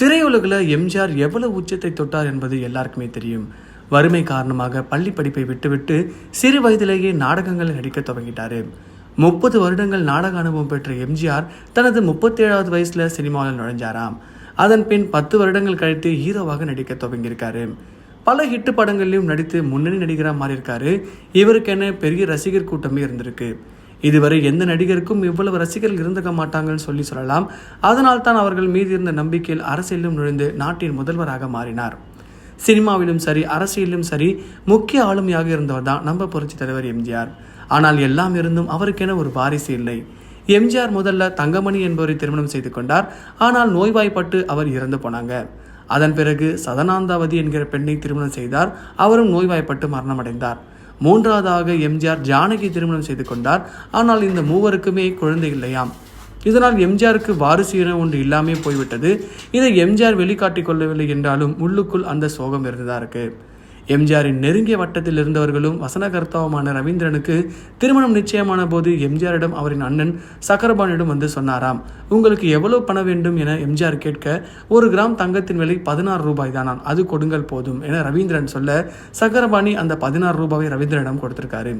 திரையுலகில் எம்ஜிஆர் எவ்வளவு உச்சத்தை தொட்டார் என்பது எல்லாருக்குமே தெரியும். வறுமை காரணமாக பள்ளி படிப்பை விட்டுவிட்டு சிறு வயதிலேயே நாடகங்கள் நடிக்க துவங்கிட்டாரு முப்பது வருடங்கள் நாடக அனுபவம் பெற்ற எம்ஜிஆர் தனது முப்பத்தேழாவது வயசுல சினிமாவில் நுழைஞ்சாராம். அதன் பின் பத்து வருடங்கள் கழித்து ஹீரோவாக நடிக்க துவங்கியிருக்காரு பல ஹிட் படங்கள்லையும் நடித்து முன்னணி நடிகராக மாறியிருக்காரு. இவருக்கென பெரிய ரசிகர் கூட்டமே இருந்திருக்கு. இதுவரை எந்த நடிகருக்கும் இவ்வளவு ரசிகர்கள் இருந்திருக்க மாட்டாங்கன்னு சொல்லி சொல்லலாம். அதனால் தான் அவர்கள் மீது இருந்த நம்பிக்கையில் அரசியலிலும் நுழைந்து நாட்டின் முதல்வராக மாறினார். சினிமாவிலும் சரி அரசியலிலும் சரி முக்கிய ஆளுமையாக இருந்தவர் தான் நம்ம புரட்சி தலைவர் எம்ஜிஆர். ஆனால் எல்லாம் இருந்தும் அவருக்கென ஒரு வாரிசு இல்லை. எம்ஜிஆர் முதல்ல தங்கமணி என்பவரை திருமணம் செய்து கொண்டார். ஆனால் நோய்வாய்ப்பட்டு அவர் இறந்து போனாங்க. அதன் பிறகு சதனாந்தாவதி என்கிற பெண்ணை திருமணம் செய்தார். அவரும் நோய்வாய்ப்பட்டு மரணமடைந்தார். மூன்றாவதாக எம்ஜிஆர் ஜானகி திருமணம் செய்து கொண்டார். ஆனால் இந்த மூவருக்குமே குழந்தை இல்லையாம். இதனால் எம்ஜிஆருக்கு வாரிசு என ஒன்று இல்லாமே போய்விட்டது. இதை எம்ஜிஆர் வெளிக்காட்டிக் கொள்ளவில்லை என்றாலும் உள்ளுக்குள் அந்த சோகம் இருந்ததா இருக்கு. எம்ஜிஆரின் நெருங்கிய வட்டத்தில் இருந்தவர்களும் வசனகர்த்தாவுமான ரவீந்திரனுக்கு திருமணம் நிச்சயமான போது எம்ஜிஆரிடம் அவரின் அண்ணன் சக்கரபாணியிடம் வந்து சொன்னாராம் உங்களுக்கு எவ்வளவு பணம் வேண்டும் என எம்ஜிஆர் கேட்க ஒரு கிராம் தங்கத்தின் விலை பதினாறு ரூபாய் தானாம் அது கொடுங்கள் போதும் என ரவீந்திரன் சொல்ல சக்கரபாணி அந்த பதினாறு ரூபாவை ரவீந்திரனிடம் கொடுத்திருக்காரு.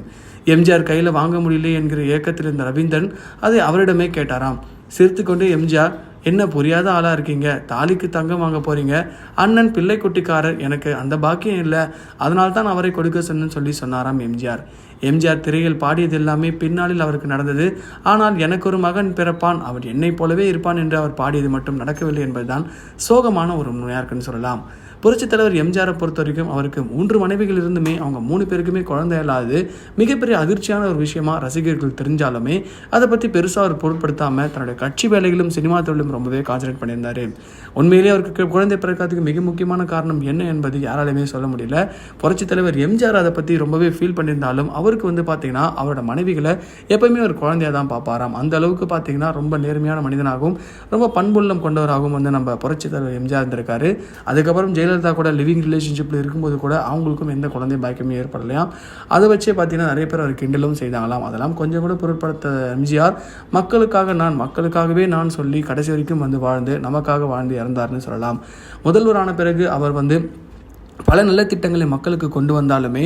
எம்ஜிஆர் கையில் வாங்க முடியல என்கிற ஏக்கத்தில் இருந்த ரவீந்திரன் அதை அவரிடமே கேட்டாராம். சிரித்துக்கொண்டு எம்ஜிஆர் என்ன புரியாத ஆளாக இருக்கீங்க? தாலிக்கு தங்கம் வாங்க போகிறீங்க அண்ணன் பிள்ளை குட்டிக்காரர் எனக்கு அந்த பாக்கியம் இல்லை. அதனால்தான் அவரை கொடுக்க சொன்னு சொல்லி சொன்னாராம் எம்ஜிஆர். எம்ஜிஆர் திரையில் பாடியது எல்லாமே பின்னாளில் அவருக்கு நடந்தது. ஆனால் எனக்கு ஒரு மகன் பிறப்பான். அவர் என்னைப் போலவே இருப்பான் என்று அவர் பாடியது மட்டும் நடக்கவில்லை என்பதுதான் சோகமான ஒரு உண்மையாக இருக்குன்னு சொல்லலாம். புரட்சித் தலைவர் எம்ஜிஆரை பொறுத்த வரைக்கும் அவருக்கு மூன்று மனைவிகள் இருந்துமே அவங்க மூணு பேருக்குமே குழந்தை இல்லாதது மிகப்பெரிய அதிர்ச்சியான ஒரு விஷயமா ரசிகர்கள் தெரிஞ்சாலுமே அதை பற்றி பெருசாக அவர் பொருட்படுத்தாமல் தன்னுடைய கட்சி வேலைகளும் சினிமா தொழிலும் ரொம்பவே கான்சன்ட்ரேட் பண்ணியிருந்தார். உண்மையிலேயே அவருக்கு குழந்தை பிறக்காததுக்கு மிக முக்கியமான காரணம் என்ன என்பது யாராலையுமே சொல்ல முடியல. புரட்சித் தலைவர் எம்ஜிஆர் அதை பற்றி ரொம்பவே ஃபீல் பண்ணியிருந்தாலும் அவருக்கு வந்து பார்த்தீங்கன்னா அவரோட மனைவிகளை எப்பவுமே ஒரு குழந்தையாக தான் பார்ப்பாராம். அந்த அளவுக்கு பார்த்தீங்கன்னா ரொம்ப நேர்மையான மனிதனாகவும் ரொம்ப பண்புள்ளம் கொண்டவராகவும் வந்து நம்ம புரட்சி தலைவர் எம்ஜிஆர் இருந்திருக்காரு. அதுக்கப்புறம் ஜெயலலிதா கூட லிவிங் ரிலேஷன்ஷிப்பில் இருக்கும்போது கூட அவங்களுக்கும் எந்த குழந்தை பாக்கியமே ஏற்படலையாம். அதை வச்சே பார்த்தீங்கன்னா நிறைய பேர் அவர் கிண்டலும் செய்தாங்களாம். அதெல்லாம் கொஞ்சம் கூட பொருட்படுத்த எம்ஜிஆர் மக்களுக்காக நான் மக்களுக்காகவே நான் சொல்லி கடைசி வரைக்கும் வந்து வாழ்ந்து நமக்காக வாழ்ந்து இறந்தார்னு சொல்லலாம். முதல்வரான பிறகு அவர் வந்து பல நல்ல திட்டங்களை மக்களுக்கு கொண்டு வந்தாலுமே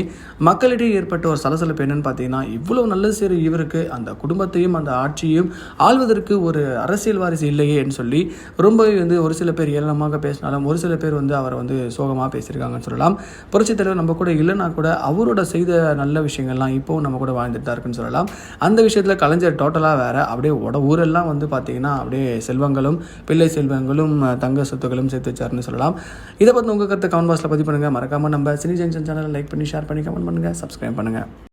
மக்களிடையே ஏற்பட்ட ஒரு சலசலப்பு என்னன்னு பார்த்தீங்கன்னா இவ்வளோ நல்லது செய்கிற இவருக்கு அந்த குடும்பத்தையும் அந்த ஆட்சியையும் ஆள்வதற்கு ஒரு அரசியல் வாரிசு இல்லையேன்னு சொல்லி ரொம்பவே வந்து ஒரு சில பேர் ஏளனமாக பேசினாலும் ஒரு சில பேர் வந்து அவரை வந்து சோகமாக பேசியிருக்காங்கன்னு சொல்லலாம். புரட்சித் தலைவர் நம்ம கூட இல்லைனா கூட அவரோட செய்த நல்ல விஷயங்கள்லாம் இப்போவும் நம்ம கூட வாழ்ந்துட்டு தான் இருக்குன்னு சொல்லலாம். அந்த விஷயத்தில் கலைஞர் டோட்டலாக வேறு. அப்படியே உட ஊரெல்லாம் வந்து பார்த்தீங்கன்னா அப்படியே செல்வங்களும் பிள்ளை செல்வங்களும் தங்க சொத்துக்களும் சேர்த்து வச்சாருன்னு சொல்லலாம். இதை பற்றி உங்கள் கருத்தை கமெண்ட் பாக்ஸில் பதிவு பண்ணுங்கள் மறக்காமல் நம்ம சினி ஜங்ஷன் சேனலை லைக் பண்ணி ஷேர் பண்ணி கமெண்ட் பண்ணுங்கள் சப்ஸ்கிரைப் பண்ணுங்கள்